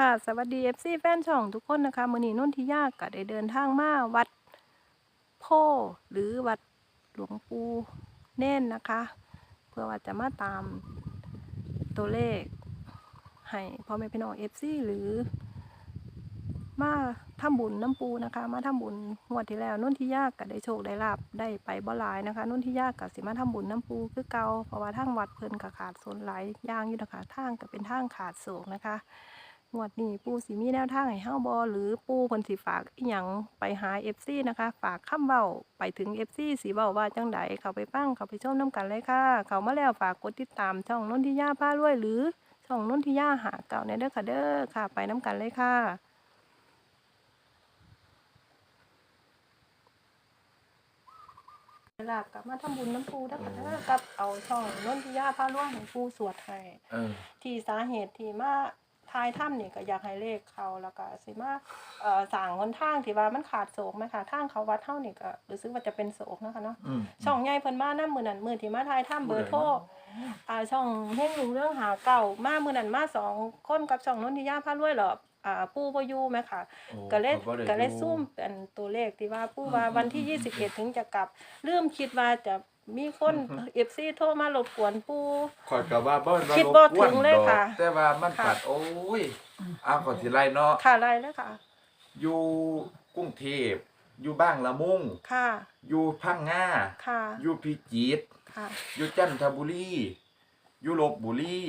ค่ะสวัสดี FC แฟนช่องทุกคนนะคะมือนี้นนทิยาก็ได้เดินทางมาวัดโพหรือวัดหลวงปู่เน่นนะคะ เพื่อว่าจะมาตามตัวเลข ให้พ่อแม่พี่น้อง FC หรือ มาทำบุญน้ำปูนะคะ มาทำบุญงวดที่แล้วนุ่นที่ยากก็ได้โชคได้ลาบได้ไปบ่หลายนะคะ นุ่นที่ยากก็สิมาทำบุญน้ำปูคือเก่าเพราะว่าทางวัดเพิ่นก็ขาดสนหลายอย่างอยู่นะคะทางก็เป็นทางขาดโศกนะคะ งวดนี้ปูสิมีแนวทางให้เฮาบ่หรือปูเพิ่นสิฝากอีหยังไปหา FC นะคะ ฝากคำเว้าไปถึง FC สิเว้าว่าจังใดเข้าไปฟังเข้าไปชมนํกันเลยค่ะ เข้ามาแล้วฝากกดติดตามช่องนนทิยาพารวยหรือช่องนนทิยาหาเก่าในเด้อค่ะเด้อค่ะ ไปนํกันเลยค่ะเวลากลับมาทำบุญน้ำปูนะคะเด้อกับเอาช่องนนทิยาพาล่วงของปูสวดให้เออที่สาเหตุที่มา ทายถ้ำนี่ก็อยากให้เลขเขาแล้วก็สิมาเอ่อสั่งคนทางที่ว่ามันขาดโศกไหมคะทางเขาวัดเท่านี่ก็รู้สึกว่าจะเป็นโศกนะคะเนาะอืม ช่องใหญ่เพิ่นมานํมือนั้นมือที่มาทายถ้ำเบอร์โทรอ่าช่องเฮงลุงเรื่องหาเก่ามามือนั้นมาสองคนกับช่องนนทิยาพารวยเหรออ่าปูบ่อยู่ไหมคะโอ้ก็เลยขาบ่ได้ก็เลยดูซุ่มเป็นตัวเลขที่ว่าผู้ว่าวันที่ 21 ถึงจะกลับเริ่มคิดว่าจะ มีคนเอฟซีโทรมารบกวนปู ขอยกับว่าบ่นคิดบ่ถึงเลยรบกวนดอกค่ะแต่ว่ามันค่ะ ปัดโอ้ยเอาขอสิไล่เนาะค่ะอะไรแล้วค่ะ อยู่กรุงเทพอยู่บ้างละมุงค่ะอยู่พังงาค่ะอยู่พิจิตรค่ะอยู่จันทบุรีอยู่ลบบุรี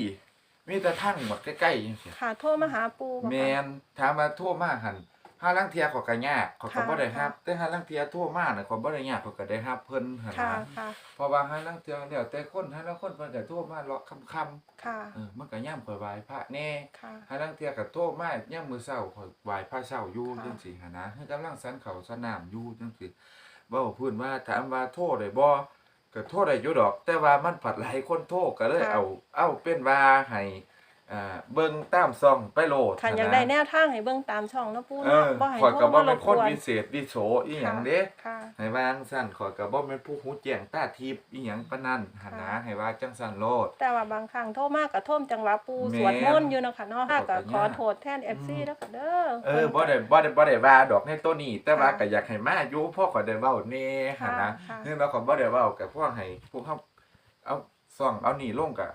มีแต่ทั้งหมดใกล้ๆจังซี่ค่ะโทรมาหาปูบ่คะแม่นถามว่าโทรมาหั่น ห้าลังเทียขอยก็ยากขอยก็ค่ะบ่ได้รับค่ะแต่ห้าลังเทียโทรมาน่ะขอยบ่ได้ยากขอยก็ได้รับเพิ่นหั่นค่ะนะค่ะเพราะว่าห้าลังเทียแล้วแต่คนห้าลังคนเพิ่นก็โทรมาเลาะค่ำๆค่ะเออมันก็ย่ำข่อยไหว้พระแน่ค่ะหาลังเที่ยก็โทรมาย่ำมื้อเช้าข่อยไหว้พระเช้าอยู่ค่ะ จังซี่หันนะให้กำลังสันเขาวสนามอยู่จังซี่เว้าพื้นว่าถามว่าโทรได้บ่ก็โทรได้อยู่ดอก แต่ว่ามันผัดหลายคนโทรก็เลยเอา เอาเป็นว่าให้ อ่าเบิ่งตามซ่องไปโหลดค่ะหั้นอยากนะได้แนวทางให้เบิ่งตามช่องเนาะปูเอเนาะอบ่ให้ข่อยโทก็รบ่มารเป็นบคกนวนวิเศษวิโสอีหยังเด้ค่ะให้ว่าจังซั่นข่อยก็บ่แม่นผู้หูแจ้งตาทิพย์อีหยังปานนั้นหั่นนะค่ะให้ว่าจังซั่นโลด แต่ว่าบางครั้งโทรมากกับโทมจังหวะปูแม่นสวดมนต์อยู่เนาะค่ะเนาะขอก็ขขอออนุญาตโทษแทน FC แล้วค่ะเด้อ เออบ่พิ่นได้ก็บ่ได้บ่ได้ว่าดอกในตัวนี้ แต่ว่าค่ะก็อยากให้มาอยู่พ่อขอยได้เว้าแน่หั่นนะค่ะเนื่องจากขอยบ่ได้เว้ากับพวกให้พวกเฮาเอาซ่องเอานี่ลงก็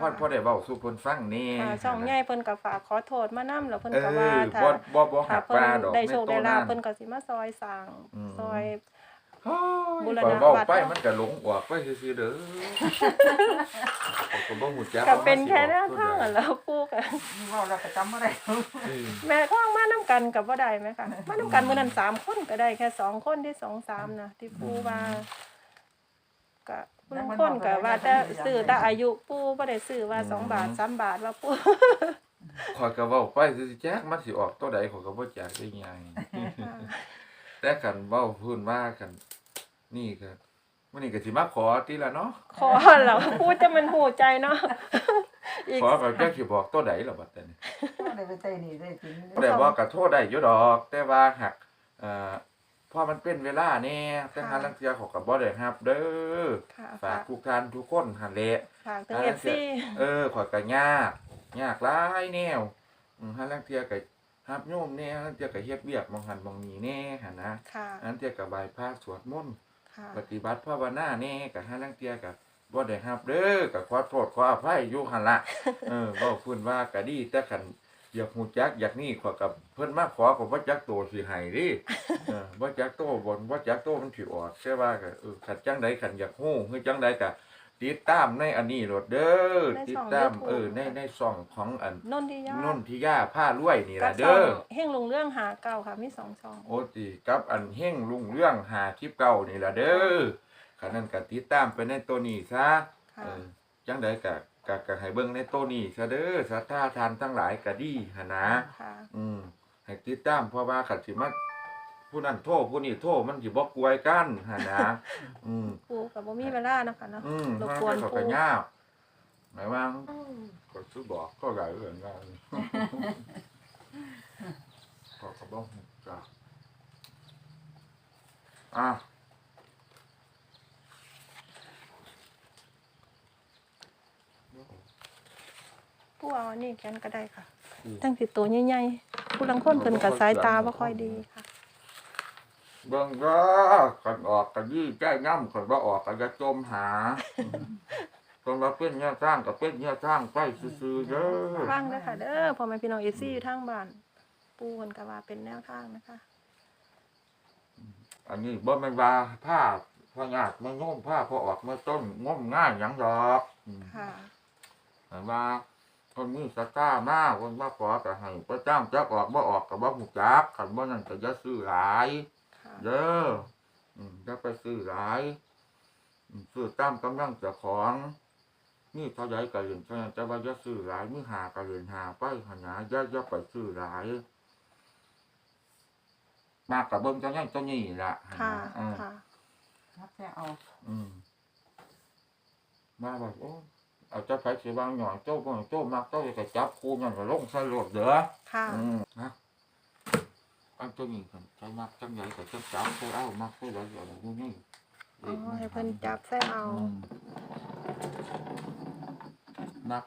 พ่อค่ะพ่อได้เว้าสู่เพิ่นฟังแน่ ค่ะช่องหั่นใหญ่นะเพิ่นก็ฝากขอโทษมานํแล้วเพิ่นเอก็ว่าอถ้าบ่บ่บ่ถ้าหักเพิ่นว่าดอกได้ในโชคตัได้วลานั้บนเพิ่นก็สิมาซอยสร้างอืม ซอย บูบูรรณะณะเว้าวัด ไปมันก็หลงออกไปซื่อๆเด้อข้อยก็บ่ฮู้จักก็ว่ามัเป็นสิแค่อแนอกวตัวทางใดอะแล้วปู่ก็เว่าเราก็จำไม่ได้เออแม่ท้องมานํกันก็บ่ได้ไหมคะมานํกันมื้อนั้นสามคนก็ได้แค่สองคนที่สองสามนะที่ปู่ว่าก็ บางคนก็ว่าแต่ซื้อแต่อายุปู่บ่ได้ซื้อว่าสองบาทสามบาทว่าปู่ข้อยก็เว้าไปซื่อๆจักมันสิออกตัวใดข้อยก็บ่จักได้ไงแต่คันเว้าพื้นว่ากัน นี่ก็มื้อนี้ก็สิมาขอติละเนาะขอเราพูดจะมันหูใจเนาะอีกขอแบบจักสิบอกตัวใดล่ะบัดนี้ได้ไปใส่นี่ได้กินบ่ได้บอกก็โทษได้อยู่ดอก แต่ว่าหักเอ่อ พอมันเป็นเวลาแน่แต่หาลังเทื่อเขาก็บ่ได้รับ เด้อค่ะฝากทุกท่านทุกคนหั่นแหละฝากถึงอ่าเอฟซี เออข่อยก็ยากยากหลายแนวอืมหาลังเทื่อก็รับโยมแน่หาลังเทื่อก็เฮ็ดเวียกมองหันมองนี้แน่หั่นนะค่ะ หาลังเทื่อก็ไหว้พระสวดมนต์ ค่ะ ปฏิบัติภาวนาแน่กับหาลังเทียกับบ่ได้รับเด้อกับขอโทษขออภัยอยู่หั่นละ เออเว้าพื้นว่าก็ดีแต่คัน อยากฮู้จักอยากนี่ขอกับเพิ่นมาขอก็บ่จักโตสิให้ดิเออบ่จักโตบ่บ่จักโตมันสิออกใช่ว่าก็เออคันจังใดคันอยากฮู้คือจังใดก็ติดตามในอันนี้โลดเด้อติดตามเออในในช่องของอันนนทิยานนทิยาผ้ารวยนี่กัล่ะบช่อเด้องเฮงลงเรื่องหาเก่าค่ะมีสองช่อง โอติกับอันเฮงลุงเรื่องหาคลิปเก่านี่ล่ะเด้อคันนั้นก็ติดตามไปในตัวนี้ซะค่ะ เออจังใดก็ ก็ก็ให้เบิ่งในตัวนี้ซะเด้อศรัทธาทานทั้งหลายก็ดีหั่นนะ ค่ะ อืมให้ติดตามเพราะว่าคันสิมาผู้นั้นโทษผู้นี้โทษมันสิบ่กวยกันหั่นนะ อืม ปูกับบ่มีเวลานะคะเนาะ อืมรบมันกวนก็ปู ก็ยากหมายว่าก็สิบอกก็ได้เรื่องงานก็ก็บ่ฮู้จักอะ ปูเอาอันนี้กันก็ได้ค่ะตั้งสิตัวใหญ่ๆผู้ลังคนเพิ่นก็สายตาบ่ค่อยดีค่ะ เบิ่งก็ขันออกกันยี่ใจง่ำขันว่าออกกันจะจมหาคนว่าเป็นเนี่ยสร้างกับเป็นเนี่ยสร้างไปซื่อๆเด้อฟังเด้อค่ะเด้อพ่อแม่พี่น้อง FC อยู่ทางบ้าน ปู่เพิ่นก็ว่าเป็นแนวทางนะคะ อันนี้บ่แม่นว่าผ้าพ่อญาติมาง้มผ้าพอออกมาต้นง้มง่ายหยังดอกอืมค่ะแต่ว่า คนมีสตาร์มากคนมาขอก็ให้ประจ้างจักออกบ่ออกก็บ่ฮู้จักคันบ่นั่นก็อย่าซื้อหลายค่ะเด้ออืมอย่าไปซื้อหลายอืมซื้อตามกำลังเจ้าของนี่เท่าใดก็เรียนเท่านั้นแต่ว่าอย่าซื้อหลายมือหาก็เรียนหาไปหนนาอย่าอย่าไปซื้อหลายมากกับเบิ่งเจ้านั้นเจ้านี่ล่ะค่ะอืมค่ะนับแต่เอา อืมมาแบบโอ้ เอาเจ้าไผสิบางหน่อยโจ้บ่โจ้มักโจ้จะจับคู่นั่นก็ลงใส่รถเด้อค่ะอืมนะอันตัวนี้กันใช้มักจังใหญ่ก็จังจับใส่เอามักใส่แล้วอย่างนี้นี่อ๋อให้เพิ่นจับใส่เอาอืมมัก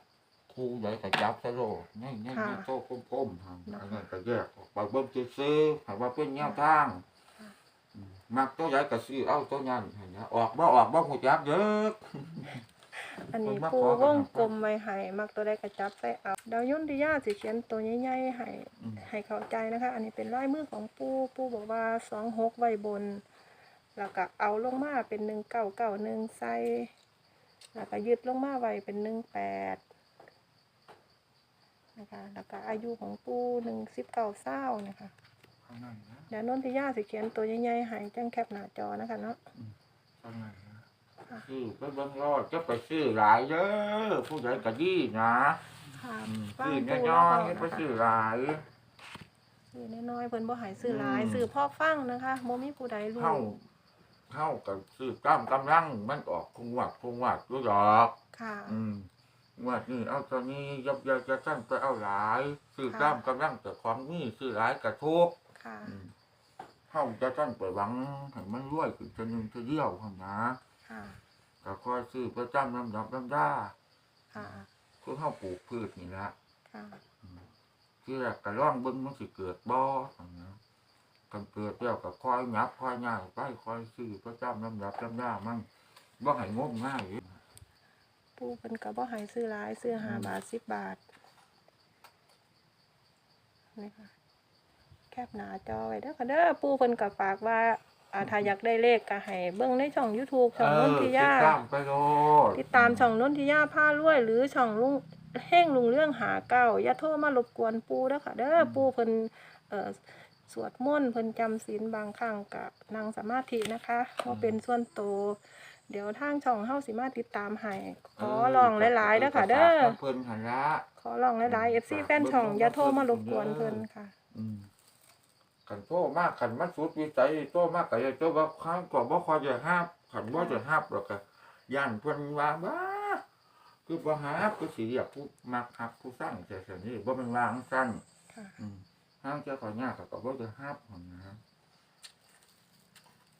คู่ใหญ่ก็จับใส่โลดนี่นี่นี่โจ้คมๆทางอันนั้นก็แยกออกไปเบิ่งซื่อๆให้ว่าเป็นแนวทางอืมมักตัวใหญ่ก็ซื้อเอาตัวนั้นให้นะออกบ่ออกบ่ฮู้จักเด้อ อันนี้เพิ่นมาปูขอกันวงกลมไว้ให้มักตัวใดก็จับใส่เอาดาวยุ่นที่ย่าสิเขียนตัวใหญ่ๆให้อืมให้เข้าใจนะคะ อันนี้เป็นลายมือของปูปูบอกว่าสองหกไว้บน แล้วก็เอาลงมาเป็นหนึ่งเก้าเก้าหนึ่งใส่แล้วก็ยึดลงมาไว้เป็นหนึ่งแปดนะคะแล้วก็อายุของปูหนึ่งสิบเก้าเศร้านะคะข้างในนะเดี๋ยวนนทิยาสิเขียนตัวใหญ่ๆให้จังแคปหน้าจอนะคะเนาะข้างในนะ ซื้อไปเบิ่งรอดจะไปซื้อหลายเด้อผู้ใหญ่ก็ดีนะค่ะอืมฟังซื้อปูน้อยแล้วๆก็ไปนะคะซื้อหลายซื้อน้อยๆเพิ่นบ่ใหายซื้อหลายอืมซื้อพ่อฟังนะคะบ่มีผู้ใดรู้เข้าเข้ากับซื้อกล้ามกำลังมันออกคงวัดคงวัดรู้ดอก ค่ะ อืมงวัดนี่เอาตัวนี้ยับยับจะตั้งไปเอาหลาย ซื้อกล้ามกำลังแต่ของนี่ซื้อหลายกระทุกค่ะ อืมเข้าจะตั้งไปหวังให้มันรวยขึ้นจะนึงจะเดียวหั่นนะ ค่ะ ก็คอยซื้อประจำลำดับลำดาค่ะ คือเข้าปลูกพืชนี่ละค่ะที่แรกก็ร่องเบิ้งมันสิเกิดบ่อันนะกันเกิดแล้วก็คอยยับคอยย่างไปคอยซื้อประจำลำดับลำดามันบ่ให้งมง่ายอีกปูเพิ่นก็บ่ใหายซื้อหลาย ซื้อ5บาท10บาทนี่ค่ะแคปหน้าจอไว้เด้อค่ะเด้อปูเพิ่นก็ฝากว่า อ่าถ้าอยากได้เลขก็ให้เบิ่งในช่อง YouTube ช่องนนทิยาติดตามไปโลดติดตามช่องนนทิยาผ้ารวย หรือช่องลุงเฮ่งลุงเรื่องหาเก้าอย่าโทรมารบกวนปูเด้อค่ะเด้อปูเพิ่นเอ่อสวดมนต์เพิ่นจำศีลบางครั้งกับนั่งสมาธินะคะบ่เป็นส่วนโตวเดี๋ยวทางช่องเฮาสิมาติดตามให้ขอลองหลายๆเด้อค่ะเด้อ เพิ่นหันละ ขอลองหลายๆ FC แฟนช่องอย่าโทรมารบกวนเพิ่นค่ะ อืม กันโตมากกันมันสุดวิสัยโตมากก็อย่าโตว่าข้างก็บ่คอยจะห้าบขันบ่จะห้าบหรอกก็ย่านเพิ่นว่าบ้าคือบ่หาบคือสิเรียกผู้มักฮักผู้สร้างแต่ซั่นนี่บ่แม่นว่าจังซั่นค่ะ อืมห้างเจ้าก็ยากก็ก็บ่จะห้าบหั่นนะ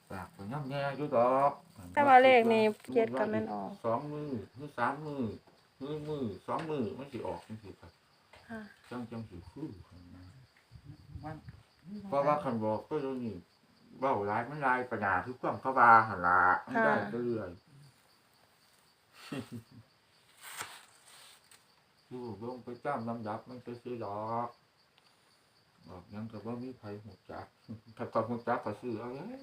ปากก็ย่ำแย่อยู่ดอกแต่ว่าเลขนี่เจ็ดก็แม่นออก สองมือหรือสามมือมือมือสองมือมันสิออกจังซี่ครับ ค่ะ จังจังสิคือหั่นนะวัน เพราะว่าคันบอกก็เดี๋ยวนี้เบ้าร้ายมันลายปัญญาทุกความเขาบาหันละไม่ได้เรื่อยๆดูลงไปจ้ำลำดับมันไปซื้อดอกบอกยังกับว่ามีไผหูจักถ้ากับหูจักก็ซื้อเอาเลย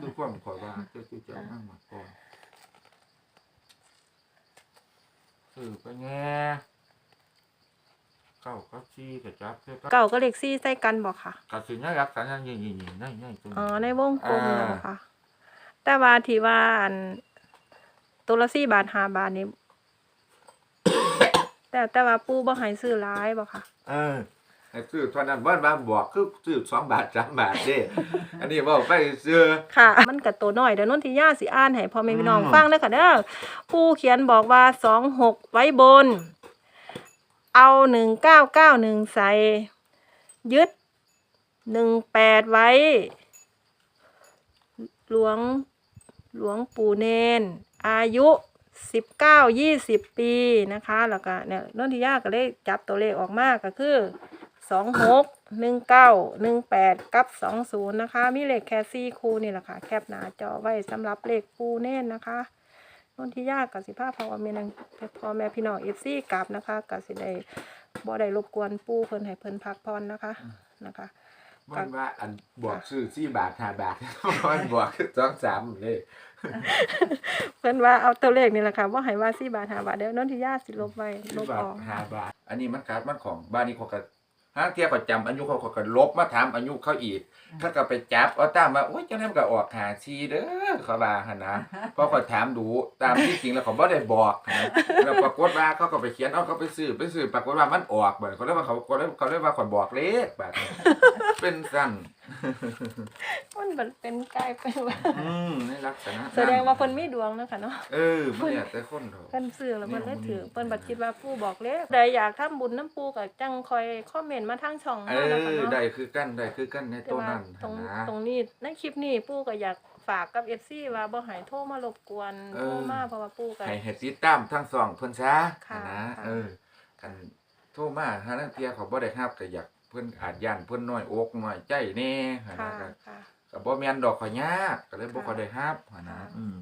คือความขอยว่าจะซื้อจะนั่งมาก่อนซื้อไปแง่ เก้าก็ชี้กับจับเพื่อเก่าก็เลขซี่ใส่กันบ่ค่ะกสิน่ารักสันนั่นยิ่งยิ่งยิ่งนั่นยิ่งตรงอ๋อนี้ในวงกลมอ่าแล้วค่ะ แต่ว่าที่ว่าอันตัวละสี่บาทห้าบาทนี้ แต่แต่ว่าปูบ่ให้ซื้อหลายบ่ค่ะ เออไอ้ซื้อเท่านั้นบ้านบ้านบอกคือซื้อสองบาทสามบาทเด้ อันนี้บอกไปซื้อ ค่ะ มันก็ตัวน้อยเดี๋ยวนนทิยาสิอ่านให้พ่อแม่พี่น้องอืม ฟังเด้อค่ะเด้อผู้เขียนบอกว่าสองหกไว้บน เอาหนึ่งเก้าเก้าหนึ่งใส่ ยึดหนึ่งแปดไว้ หลวงหลวงปู่เนน อายุสิบเก้ายี่สิบปีนะคะ แล้วก็เนี่ยนนทิยาก็เลยจับตัวเลขออกมาก็คือสองหกหนึ่งเก้าหนึ่งแปดกับสองศูนย์นะคะ มีเลขแค่สี่คูนี่แหละค่ะ แคปหนาจอไว้สำหรับเลขปูเน่นนะคะ นนที่ยากกับสิภาพพอแม่นางพ่อแม่พี่น้องเอฟซีกลับนะคะกับสิได้บ่ได้รบกวนปูเพิ่นให้เพิ่นพักผ่อนนะคะนะคะ มันว่าอันบวกซื้อสี่บาทห้าบาทมันบวกสองสามเลยเพิ่นว่าเอาตัวเลขนี่แหละค่ะว่าให้ว่าสี่บาทห้าบาทเดี๋ยวนนที่ยากสิลบไว้ลสี่บบาอทอกห้าบาท อันนี้มันการมันของบ้านนี้เขาก็ ห้างเทียบประจำอายุเขาเขาก็ลบมาถามอายุเขาอีกเขาก็ไปจับเอาตามมาโอ้ยเจ้านั้นมันก็ออกหาชีเด้อเขาว่าหั่นนะเพราะเขาถามดูตามที่จริงแล้วเขาบ่ได้บอกนะแล้วปรากฏว่าเขาก็ไปเขียนเอาเขาไปซื้อไปซื้อปรากฏว่ามันออกเบิดเขาเรียกว่าเขาเขาเรียกเขาเรียกว่าเขาบอกเลขแบบนี้เป็นสั้นมันแบบเป็นกลายเป็นว่าอืมในลักษณะนั้นแสดงว่าเพิ่นมีดวงนะคะเนาะเออมันเนี่ยแต่คนเถอะเพิ่นซื้อแล้วเพิ่นได้ถือนี่เพิ่นบัดคิดว่าปู่บอกเลขใดอยากทำบุญน้ำปู่ก็จังคอยคอมเมนต์มาทางช่องเอเฮานะคะอเนาะได้คือกันได้คือกันในแต่ตัวว่านั้นตรงนะ ตรงนี้ในคลิปนี้ปู่ก็อยากฝากกับ FC ว่าบ่ให้โทรมารบกวนเอโทรอมาเพราะว่าปู่ก็ ให้ให้ติดตามทั้งสองเพิ่นซะค่ะนะค่ะ เออกันโทรมาหานักเที่ยเขาบ่ได้รับก็อยาก เพิ่นอาจย่านเพิ่นน้อยอกน้อยใจแน่หั่นค่ะนะก็ค่ะ ก็บ่แม่นดอกขอยยากก็เลยบ่ค่ะค่อยได้รับหั่นนะค่ะ อืม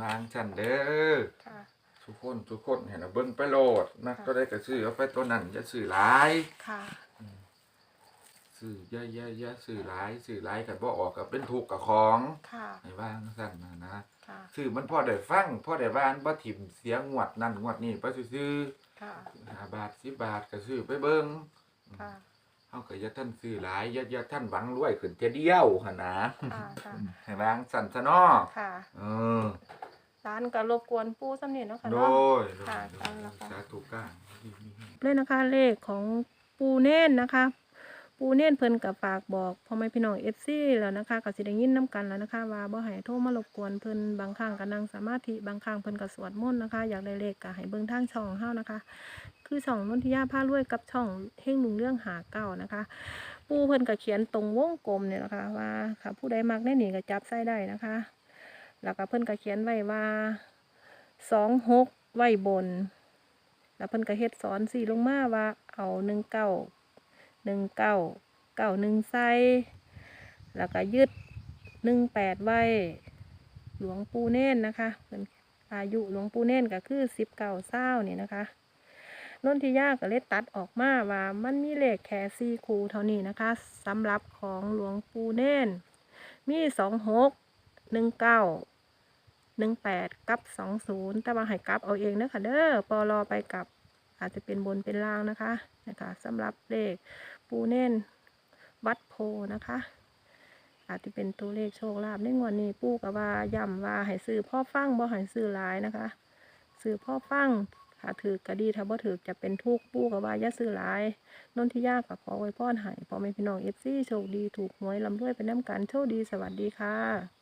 วางซั่นเด้อค่ะ ทุกคนทุกคนให้เราเบิ่งไปโลดนักค่ะ ก็ได้ก็ซื้อเอาไปตัวนั้นอย่าซื้อหลาย ค่ะซื้ออย่าอย่าอย่าซื้อหลายซื้อหลายก็บ่ออกก็เป็นทุกข์กับของค่ะให้วางซั่นนะนะค่ะซื้อมันพอได้ฟังพอได้บ้านบ่ถิ่มเสียงวดนั่นงวดนี้ไปซื้อค่ะ ๆห้าบาทสิบบาทก็ซื้อไปเบิ่งค่ะ เฮาก็อย่าท่านซื้อหลายอย่าอย่าท่านหวังรวยขึ้นเทียเดียวหั่นนะค่ะค่ะให้วางสั่นซะเนาะค่ะเออร้านก็รบกวนปู่สำเนียงเนาะค่ะโดเนาะยค่ะโดยตามนั้นค่ะสาธุก้างเลยนะคะเลขของปูเน่นนะคะ ปูเน่นเพิ่นกับฝากบอกพ่อแม่พี่น้องเอฟซีแล้วนะคะก็สิได้ยินน้กันแล้วนะคะ ว่าบ่ให้โทรมารบกวนเพิ่นบางครั้งก็นั่งสมาธิบางครั้งเพิ่นก็สวดมนต์นะคะ อยากได้เลขก็ให้เบิ่งทางช่องเฮานะคะ คือช่องนนทิยาพารวยกับช่องเฮงลุงเรื่องหาเก้านะคะ ปูเพิ่นก็เขียนตรงวงกลมเนี่ยนะคะว่าค่ะผู้ใดมักแน่หนี่ก็จับใส่ได้นะคะ แล้วก็เพิ่นก็เขียนไว้ว่าสองหกไว้บน แล้วเพิ่นก็เฮ็ดสอนสี่ลงมาว่าเอาหนึ่งเก้า หนึ่งเก้าเก้าหนึ่งใส่แล้วก็ยึดหนึ่งแปดไว้ หลวงปู่เน่นนะคะเพิ่นอายุหลวงปู่เน่นก็คือสิบเก้าเศร้านี่นะคะนนทิยาก็เลยตัดออกมาว่ามันมีเลขแค่สี่คูเท่านี้นะคะสำหรับของหลวงปู่เน่น มีสองหกหนึ่งเก้าหนึ่งแปดกับสองศูนย์แต่ว่าให้กลับเอาเองเด้อค่ะเด้อปอรอไปกับ อาจจะเป็นบนเป็นล่างนะคะนะคะสำหรับเลขปูเน่นวัดโพนะคะ อาจจะเป็นตัวเลขโชคลาภในงวดนี้ปูกับว่าย้ำว่าให้ซื้อพ่อฟังบ่ให้ซื้อหลายนะคะซื้อพ่อฟังถ้าถือก็ดีถ้าบ่ถือจะเป็นทุกข์ปูกับว่าย่าซื้อหลายนนที่ยากกับขอไว้พรให้พ่อแม่พี่น้องเอฟซีโชคดีถูกหวยลำด้วยไปน้ำกันโชคดีสวัสดีค่ะ